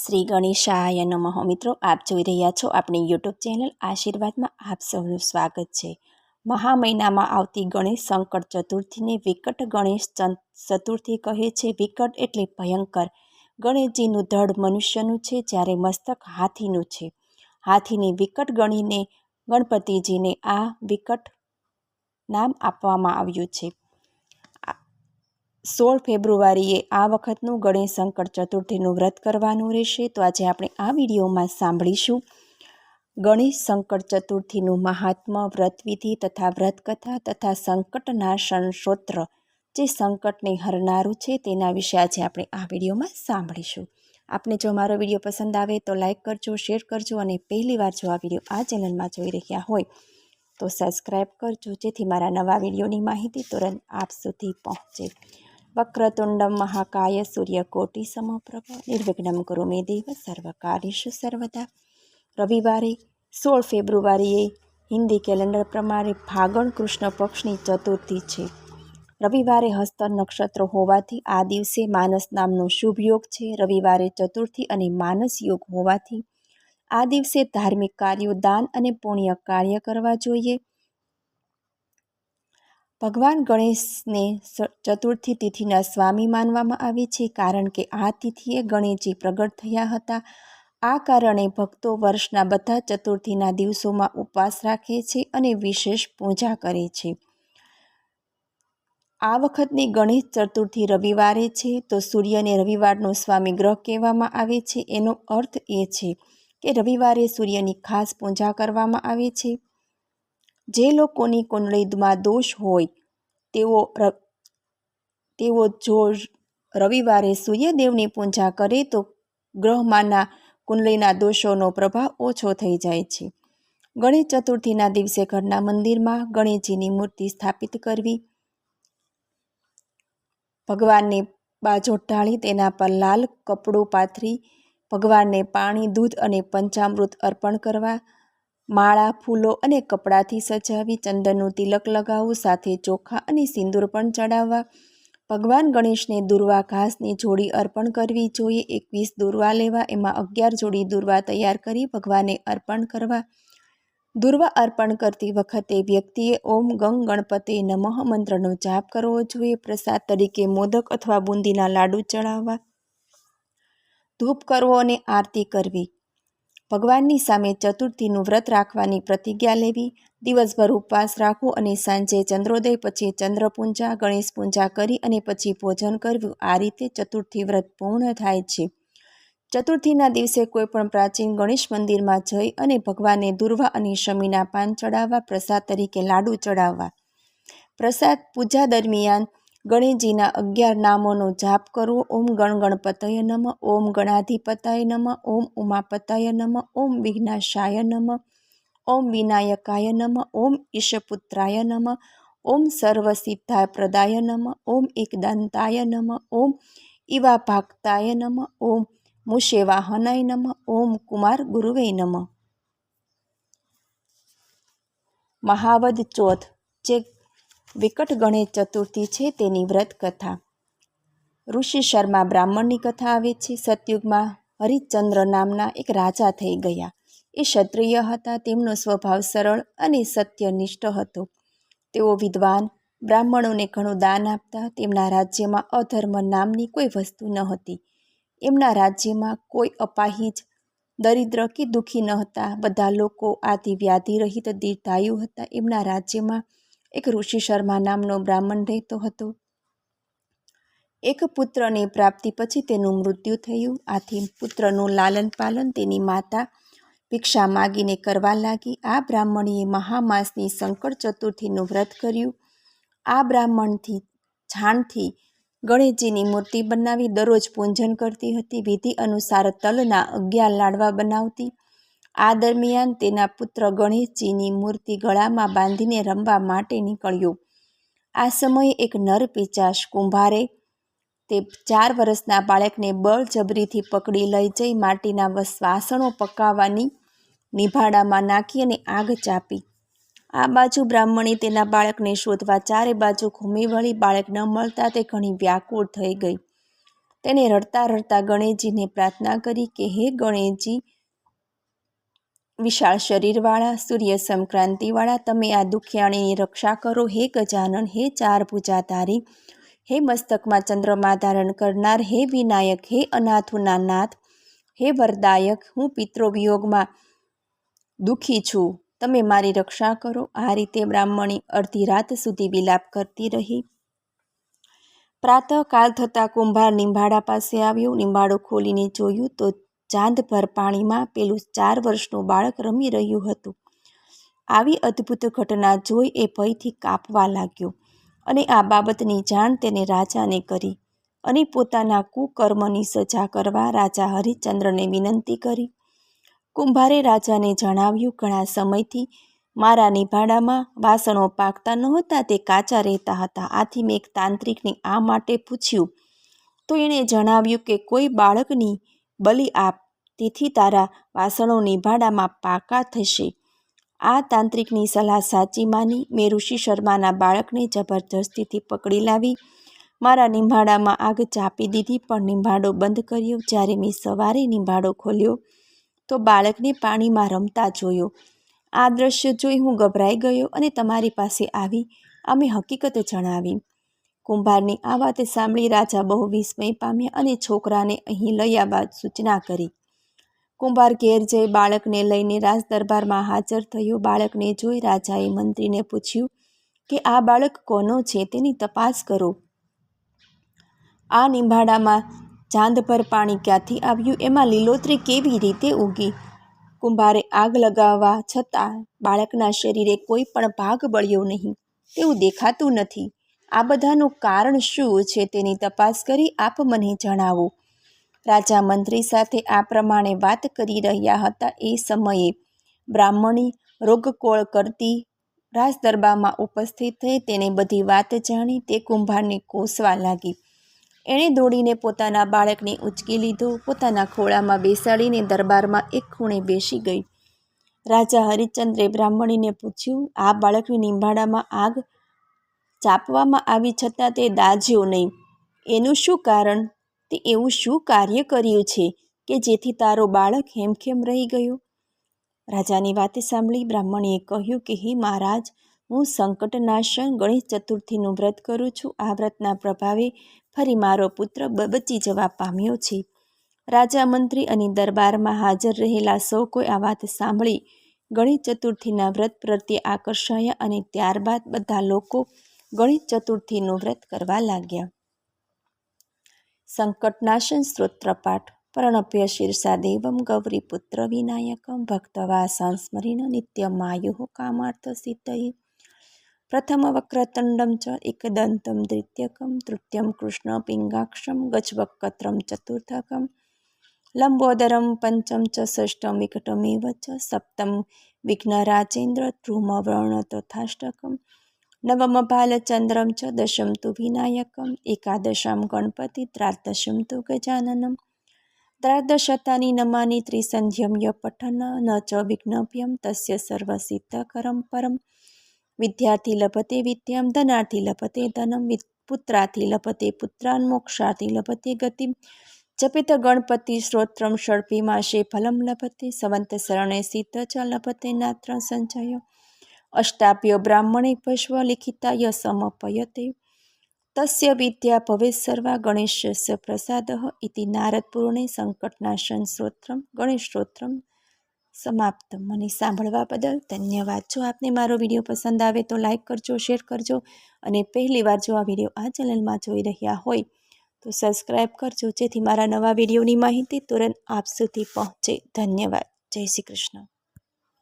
શ્રી ગણેશાય નમઃ. મિત્રો, આપ જોઈ રહ્યા છો આપણી યુટ્યુબ ચેનલ આશીર્વાદમાં આપ સૌનું સ્વાગત છે. મહા મહિનામાં આવતી ગણેશ સંકટ ચતુર્થીને વિકટ ગણેશ ચતુર્થી કહે છે. વિકટ એટલે ભયંકર. ગણેશજીનું ધડ મનુષ્યનું છે, જ્યારે મસ્તક હાથીનું છે. હાથીને વિકટ ગણીને ગણપતિજીને આ વિકટ નામ આપવામાં આવ્યું છે. સોળ ફેબ્રુઆરીએ આ વખતનું ગણેશ સંકટ ચતુર્થીનું વ્રત કરવાનું રહેશે. તો આજે આપણે આ વિડીયોમાં સાંભળીશું. ગણેશ સંકટ ચતુર્થીનું મહાત્મ્ય વ્રતવિધિ તથા વ્રતકથા તથા સંકટનાશન સ્ત્રોત્ર જે સંકટને હરનારું છે તેના વિશે આજે આપણે આ વિડીયોમાં સાંભળીશું. આપને જો મારો વીડિયો પસંદ આવે તો લાઇક કરજો, શેર કરજો અને પહેલીવાર જો આ વીડિયો આ ચેનલમાં જોઈ રહ્યા હોય તો સબસ્ક્રાઈબ કરજો જેથી મારા નવા વિડીયોની માહિતી તુરંત આપ સુધી પહોંચે. વક્રતુંડમ મહાકાય સૂર્યકોટી સમપ્રભ નિર્વિઘ્નમ કુરુ મે દેવ સર્વકાર્યેષુ સર્વદા રવિવારે સોળ ફેબ્રુઆરીએ હિન્દી કેલેન્ડર પ્રમાણે ફાગણ કૃષ્ણ પક્ષની ચતુર્થી છે રવિવારે હસ્ત નક્ષત્ર હોવાથી આ દિવસે માનસ નામનો શુભ યોગ છે। રવિવારે ચતુર્થી અને માનસ યોગ હોવાથી આ દિવસે ધાર્મિક કાર્યો દાન અને પુણ્ય કાર્ય કરવા જોઈએ। ભગવાન ગણેશને ચતુર્થી તિથિના સ્વામી માનવામાં આવે છે કારણ કે આ તિથિએ ગણેશજી પ્રગટ થયા હતા. આ કારણે ભક્તો વર્ષના બધા ચતુર્થીના દિવસોમાં ઉપવાસ રાખે છે અને વિશેષ પૂજા કરે છે. આ વખતની ગણેશ ચતુર્થી રવિવારે છે તો સૂર્યને રવિવારનો સ્વામી ગ્રહ કહેવામાં આવે છે. એનો અર્થ એ છે કે રવિવારે સૂર્યની ખાસ પૂજા કરવામાં આવે છે. જે લોકોની કુંડળીમાં દોષ હોય, તેઓ તેઓ જો રવિવારે સૂર્યદેવની પૂજા કરે તો ગ્રહમાંના કુંડલીના દોષોનો પ્રભાવ ઓછો થઈ જાય છે. ગણેશ ચતુર્થીના દિવસે ઘરના મંદિરમાં ગણેશજીની મૂર્તિ સ્થાપિત કરવી, ભગવાનને બાજો ઢાળી તેના પર લાલ કપડું પાથરી, ભગવાનને પાણી, દૂધ અને પંચામૃત અર્પણ કરવા માળા, ફૂલો અને કપડાથી સજાવી ચંદનનું તિલક લગાવવું, સાથે ચોખા અને સિંદૂર પણ ચડાવવા. ભગવાન ગણેશને દુર્વા ઘાસની જોડી અર્પણ કરવી જોઈએ. એકવીસ દુર્વા લેવા, એમાં અગિયાર જોડી દુર્વા તૈયાર કરી ભગવાનને અર્પણ કરવા. દુર્વા અર્પણ કરતી વખતે વ્યક્તિએ ઓમ ગંગ ગણપતે નમઃ મંત્રનો જાપ કરવો જોઈએ. પ્રસાદ તરીકે મોદક અથવા બુંદીના લાડુ ચડાવવા. ધૂપ કરવો અને આરતી કરવી. ભગવાનની સામે ચતુર્થીનું વ્રત રાખવાની પ્રતિજ્ઞા લેવી, દિવસભર ઉપવાસ રાખવું અને સાંજે ચંદ્રોદય પછી ચંદ્રપૂંજા, ગણેશ પૂજા કરી અને પછી ભોજન કરવું, આ રીતે ચતુર્થી વ્રત પૂર્ણ થાય છે. ચતુર્થીના દિવસે કોઈપણ પ્રાચીન ગણેશ મંદિરમાં જઈ અને ભગવાનને દુર્વા અને શમીના પાન ચડાવવા, પ્રસાદ તરીકે લાડુ ચડાવવા. પ્રસાદ પૂજા દરમિયાન ગણેશજીના અગિયાર નામોનો જાપ કરવો ઓમ ગણ ગણપતય નમ ઓમ ગણાધિપતાય નમ ઓમ ઉમાપતાય નમ ઓમ વિઘ્નાશાય નમ ઓમ વિનાયકાય નમ ઓમ ઈશપુત્રાય નમ ઓમ સર્વસિદ્ધાપ્રદાય નમ ઓમ એકદંતાય નમ ઓમ ઇવા ભાક્તાય નમ ઓમ મુશેવાહનાય નમ ઓમ કુમાર ગુરુવે નમ મહાવદ ચોથ જે વિકટ ગણેશ ચતુર્થી છે તેની વ્રત કથા. ઋષિ શર્મા બ્રાહ્મણની કથા આવે છે. સતયુગમાં હરિશ્ચંદ્ર નામના એક રાજા થઈ ગયા. એ ક્ષત્રિય હતા. તેમનો સ્વભાવ સરળ અને સત્યનિષ્ઠ હતો. તેઓ વિદ્વાન, બ્રાહ્મણોને ઘણું દાન આપતા. તેમના રાજ્યમાં અધર્મ નામની કોઈ વસ્તુ ન હતી. એમના રાજ્યમાં કોઈ અપાહિજ દરિદ્ર કે દુઃખી ન હતા. બધા લોકો આદિ વ્યાધિ રહિત દીર્ઘાયુ હતા. એમના રાજ્યમાં એક ઋષિ શર્મા નામનો બ્રાહ્મણ રહેતો હતો. એક પુત્રની પ્રાપ્તિ પછી તેનું મૃત્યુ થયું. આથી પુત્રનું લાલન પાલન તેની માતા ભિક્ષા માગીને કરવા લાગી. આ બ્રાહ્મણીએ મહામાસની શંકર ચતુર્થીનું વ્રત કર્યું. આ બ્રાહ્મણથી છાણથી ગણેશજીની મૂર્તિ બનાવી દરરોજ પૂજન કરતી હતી. વિધિ અનુસાર તલના અગિયાર લાડવા બનાવતી. આ દરમિયાન તેના પુત્ર ગણેશજીની મૂર્તિ ગળામાં બાંધીને રમવા માટે નીકળ્યો. આ સમયે એક નર પિચાશ કુંભારે તે ચાર વર્ષના બાળકને બળજબરીથી પકડી લઈ જઈ માટીના વાસણો પકાવવાની નિભાડામાં નાખી અને આગ ચાપી. આ બાજુ બ્રાહ્મણી તેના બાળકને શોધવા ચારે બાજુ ઘૂમી વળી બાળક ન મળતા તે ઘણી વ્યાકુળ થઈ ગઈ. તેને રડતા રડતા ગણેશજીને પ્રાર્થના કરી કે, હે ગણેશજી વિશાળ શરીરવાળા, સૂર્ય સંક્રાંતિવાળા, તમે આ દુખિયાણીની રક્ષા કરો. હે ગજાનન, હે ચાર પૂજાધારી, હે મસ્તકમાં ચંદ્રમા ધારણ કરનાર, હે વિનાયક, હે અનાથુના નાથ, હે વરદાયક, હું પિતૃવિયોગમાં દુઃખી છું. તમે મારી રક્ષા કરો. આ રીતે બ્રાહ્મણી અડધી રાત સુધી વિલાપ કરતી રહી. પ્રાતઃકાલ થતાં કુંભાર નિંભાડા પાસે આવ્યો. નિંભાડો ખોલીને જોયું તો ચાંદભર પાણીમાં પેલું ચાર વર્ષનું બાળક રમી રહ્યું હતું. આવી અદ્ભુત ઘટના જોઈ એ ભયથી કાપવા લાગ્યો અને આ બાબતની જાણ તેને રાજાને કરી અને પોતાના કુકર્મની સજા કરવા રાજા હરિચંદ્રને વિનંતી કરી. કુંભારે રાજાને જણાવ્યું, ઘણા સમયથી મારા નિભાડામાં વાસણો પાકતા નહોતા, તે કાચા રહેતા હતા. આથી મેં એક તાંત્રિકને આ માટે પૂછ્યું. તો એણે જણાવ્યું કે કોઈ બાળકની બલિ આપ, તેથી તારા વાસણો નિભાડામાં પાકા થશે. આ તાંત્રિકની સલાહ સાચી માની મેં ઋષિ શર્માના બાળકને જબરજસ્તીથી પકડી લાવી. મારા નિંભાડામાં આગ ચાપી દીધી, પણ નિંભાડો બંધ કર્યો. જ્યારે મેં સવારે નિંભાડો ખોલ્યો, તો બાળકને પાણીમાં રમતા જોયો. આ દ્રશ્ય જોઈ હું ગભરાઈ ગયો અને તમારી પાસે આવી, અમે હકીકત જણાવી. કુંભારની આ વાત સાંભળી રાજા બહુ વિસ્મય પામ્યા અને છોકરાને અહીં લઈ આવવા સૂચના કરી. કુંભાર ઘેર જઈ બાળકને લઈને રાજદરબારમાં હાજર થયો. બાળકને જોઈ રાજાએ મંત્રીને પૂછ્યું કે, આ બાળક કોનો છે? તેની તપાસ કરો. આ નિંભાડામાં ચાંદભર પાણી ક્યાંથી આવ્યું? એમાં લીલોતરી કેવી રીતે ઉગી કુંભારે આગ લગાવવા છતાં બાળકના શરીરે કોઈ પણ ભાગ બળ્યો નહીં. તેવું દેખાતું નથી. આ બધાનું કારણ શું છે તેની તપાસ કરી આપ મને જણાવો. રાજા મંત્રી સાથે આ પ્રમાણે વાત કરી રહ્યા હતા એ સમયે બ્રાહ્મણી રોગકોળ કરતી રાજદરબારમાં ઉપસ્થિત થઈ તેને બધી વાત જાણી તે કુંભારને કોસવા લાગી. એણે દોડીને પોતાના બાળકને ઉંચકી લીધો, પોતાના ખોળામાં બેસાડીને દરબારમાં એક ખૂણે બેસી ગઈ. રાજા હરિચંદ્રે બ્રાહ્મણીને પૂછ્યું, આ બાળકની નિંભાડામાં આગ ચાપવામાં આવી છતાં તે દાઝ્યો નહીં. એનું શું કારણ? તે એવું શું કાર્ય કર્યું છે કે જેથી તારો બાળક હેમખેમ રહી ગયો? રાજાની વાત સાંભળી બ્રાહ્મણીએ કહ્યું કે, હે મહારાજ, હું સંકટનાશન ગણેશ ચતુર્થીનું વ્રત કરું છું. આ વ્રતના પ્રભાવે ફરી મારો પુત્ર બચી જવા પામ્યો છે. રાજા, મંત્રી અને દરબારમાં હાજર રહેલા સૌ કોઈ આ વાત સાંભળી ગણેશ ચતુર્થીના વ્રત પ્રત્યે આકર્ષાયા અને ત્યારબાદ બધા લોકો ગણેશ ચતુર્થીનું વ્રત કરવા લાગ્યા. સંકટનાશન સ્ત્રોત્રપાઠ પ્રણભ્ય શીર્ષા દેવમ ગૌરીપુત્ર વિનાયકમ ભક્તવા સંસ્મરીન નિત્યમાયુ કામાર્થ સિદ્ધયે પ્રથમ વક્રતંડમ ચ એકદંતમ દ્વિતીયકમ તૃતીયમ કૃષ્ણ પિંગાક્ષમ ગજવક્કત્રમ ચતુર્થકમ. લંબોદરમ પંચમ ચ ષષ્ટમ વિકટમેવ ચ સપ્તમ વિઘ્નરાજેન્દ્ર ધ્રુમવર્ણ તથાષ્ટકમ. નવમ च ચ દશમ તુ વિનાયકમ એકાદશમ ગણપતિ ત્રાદશમ તુ ગજાનનમ ત્રાદશતાની નમાની य પઠન ન ચ વિઘ્નભ્યમ તસ્ય सर्वसिद्धकरं પરમ विद्यार्थी लभते વિદ્યામ ધનાર્થી लभते ધનમ પુત્રાથી લભતે પુત્રાન મોક્ષાર્થી લભતે ગતિમ જપિત ગણપતિ શ્રોત્રમ ષડપી ફલમ લભતે સવંત શરણે સિદ્ધ ચ લભતે નાત્ર સંચય અષ્ટાપ્ય બ્રાહ્મણે પશ્વ લિખિતાય સમપયતે તસ્ય વિદ્યા ભવેશ સર્વા ગણેશસ્ય પ્રસાદ ઇતિ નારદપૂર્ણે સંકટનાશન સ્ત્રોત્રમ ગણેશોત્રમ સમાપ્ત મને સાંભળવા બદલ ધન્યવાદ। જો આપને મારો વીડિયો પસંદ આવે તો લાઈક કરજો, શેર કરજો અને પહેલી વાર જો આ વીડિયો આ ચેનલમાં જોઈ રહ્યા હોય તો સબસ્ક્રાઈબ કરજો જેથી મારા નવા વિડીયોની માહિતી તુરંત આપ સુધી પહોંચે। ધન્યવાદ। જય શ્રી કૃષ્ણ।